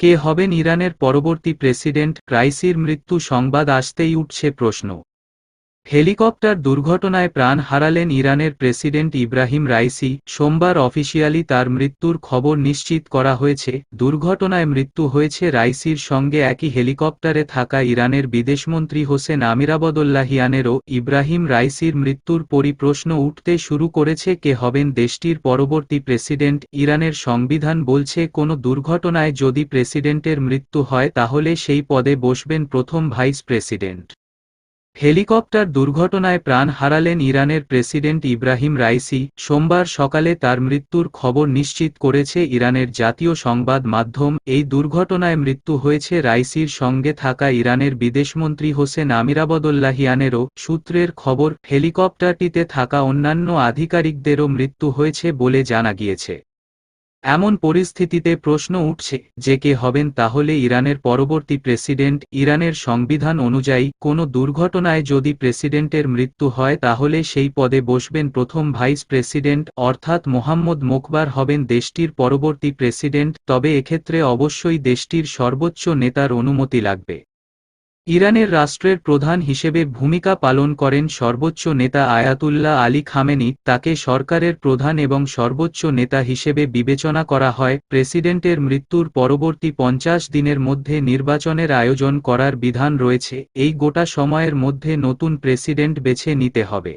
কে হবেন ইরানের পরবর্তী প্রেসিডেন্ট ক্রাইসির মৃত্যু সংবাদ আসতেই উঠছে প্রশ্ন। হেলিকপ্টার দুর্ঘটনায় প্রাণ হারালেন ইরানের প্রেসিডেন্ট ইব্রাহিম রাইসি। সোমবার অফিসিয়ালি তার মৃত্যুর খবর নিশ্চিত করা হয়েছে। দুর্ঘটনায় মৃত্যু হয়েছে রাইসির সঙ্গে একই হেলিকপ্টারে থাকা ইরানের বিদেশমন্ত্রী হোসেন আমিরাবদুল্লাহিয়ানেরও। ইব্রাহিম রাইসির মৃত্যুর পরই প্রশ্ন উঠতে শুরু করেছে কে হবেন দেশটির পরবর্তী প্রেসিডেন্ট। ইরানের সংবিধান বলছে, কোনো দুর্ঘটনায় যদি প্রেসিডেন্টের মৃত্যু হয় তাহলে সেই পদে বসবেন প্রথম ভাইস প্রেসিডেন্ট। হেলিকপ্টার দুর্ঘটনায় প্রাণ হারালেন ইরানের প্রেসিডেন্ট ইব্রাহিম রাইসি। সোমবার সকালে তার মৃত্যুর খবর নিশ্চিত করেছে ইরানের জাতীয় সংবাদ মাধ্যম। এই দুর্ঘটনায় মৃত্যু হয়েছে রাইসির সঙ্গে থাকা ইরানের বিদেশমন্ত্রী হোসেন আমিরাবদুল্লাহিয়ানেরও। সূত্রের খবর, হেলিকপ্টারটিতে থাকা অন্যান্য আধিকারিকদেরও মৃত্যু হয়েছে বলে জানা গিয়েছে। এমন পরিস্থিতিতে প্রশ্ন উঠছে যে কে হবেন তাহলে ইরানের পরবর্তী প্রেসিডেন্ট। ইরানের সংবিধান অনুযায়ী কোনো দুর্ঘটনায় যদি প্রেসিডেন্টের মৃত্যু হয় তাহলে সেই পদে বসবেন প্রথম ভাইস প্রেসিডেন্ট অর্থাৎ মোহাম্মদ মোকবার হবেন দেশটির পরবর্তী প্রেসিডেন্ট। তবে এক্ষেত্রে অবশ্যই দেশটির সর্বোচ্চ নেতার অনুমতি লাগবে। ইরানের রাষ্ট্রের প্রধান হিসেবে ভূমিকা পালন করেন সর্বোচ্চ নেতা আয়াতুল্লাহ আলী খামেনি, তাকে সরকারের প্রধান এবং সর্বোচ্চ নেতা হিসেবে বিবেচনা করা হয়। প্রেসিডেন্টের মৃত্যুর পরবর্তী পঞ্চাশ দিনের মধ্যে নির্বাচনের আয়োজন করার বিধান রয়েছে। এই গোটা সময়ের মধ্যে নতুন প্রেসিডেন্ট বেছে নিতে হবে।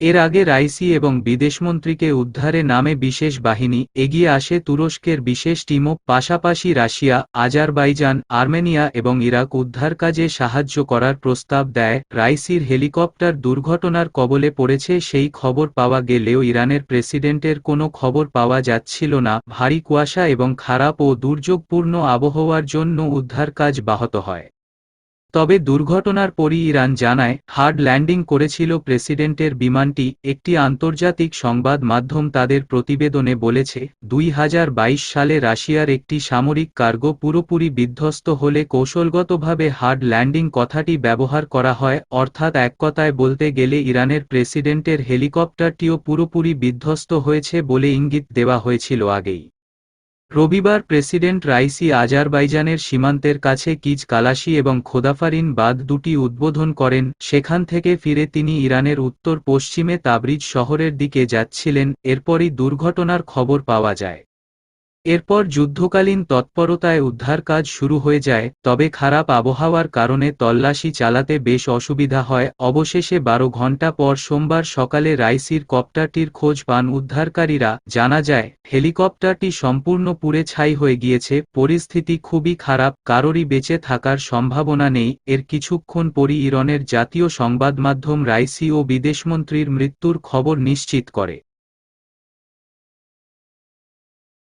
এর আগে রাইসি এবং বিদেশমন্ত্রীকে উদ্ধারে নামে বিশেষ বাহিনী, এগিয়ে আসে তুরস্কের বিশেষ টিমও, পাশাপাশি রাশিয়া, আজারবাইজান, আর্মেনিয়া এবং ইরাক উদ্ধার কাজে সাহায্য করার প্রস্তাব দেয়। রাইসির হেলিকপ্টার দুর্ঘটনার কবলে পড়েছে সেই খবর পাওয়া গেলেও ইরানের প্রেসিডেন্টের কোনো খবর পাওয়া যাচ্ছিল না। ভারী কুয়াশা এবং খারাপ ও দুর্যোগপূর্ণ আবহাওয়ার জন্য উদ্ধার কাজ ব্যাহত হয়। তবে দুর্ঘটনার পরই ইরান জানায়, হার্ড ল্যান্ডিং করেছিল প্রেসিডেন্টের বিমানটি, একটি আন্তর্জাতিক সংবাদ মাধ্যম তাদের প্রতিবেদনে বলেছে, দুই হাজার বাইশ সালে রাশিয়ার একটি সামরিক কার্গো পুরোপুরি বিধ্বস্ত হলে কৌশলগতভাবে হার্ড ল্যান্ডিং কথাটি ব্যবহার করা হয়, অর্থাৎ এক কথায় বলতে গেলে ইরানের প্রেসিডেন্টের হেলিকপ্টারটিও পুরোপুরি বিধ্বস্ত হয়েছে বলে ইঙ্গিত দেওয়া হয়েছিল আগেই। রবিবার প্রেসিডেন্ট রাইসি আজারবাইজানের সীমান্তের কাছে কিজ কালাশি এবং খোদাফারিন বাদ দুটি উদ্বোধন করেন। সেখান থেকে ফিরে তিনি ইরানের উত্তর পশ্চিমে তাবরিজ শহরের দিকে যাচ্ছিলেন। এরপরই দুর্ঘটনার খবর পাওয়া যায়। এরপর যুদ্ধকালীন তৎপরতায় উদ্ধার কাজ শুরু হয়ে যায়, তবে খারাপ আবহাওয়ার কারণে তল্লাশি চালাতে বেশ অসুবিধা হয়। অবশেষে বারো ঘণ্টা পর সোমবার সকালে রাইসির কপ্টারটির খোঁজ পান উদ্ধারকারীরা। জানা যায়, হেলিকপ্টারটি সম্পূর্ণ পুড়ে ছাই হয়ে গিয়েছে, পরিস্থিতি খুবই খারাপ, কারোরই বেঁচে থাকার সম্ভাবনা নেই। এর কিছুক্ষণ পরই ইরনের জাতীয় সংবাদমাধ্যম রাইসি ও বিদেশমন্ত্রীর মৃত্যুর খবর নিশ্চিত করে।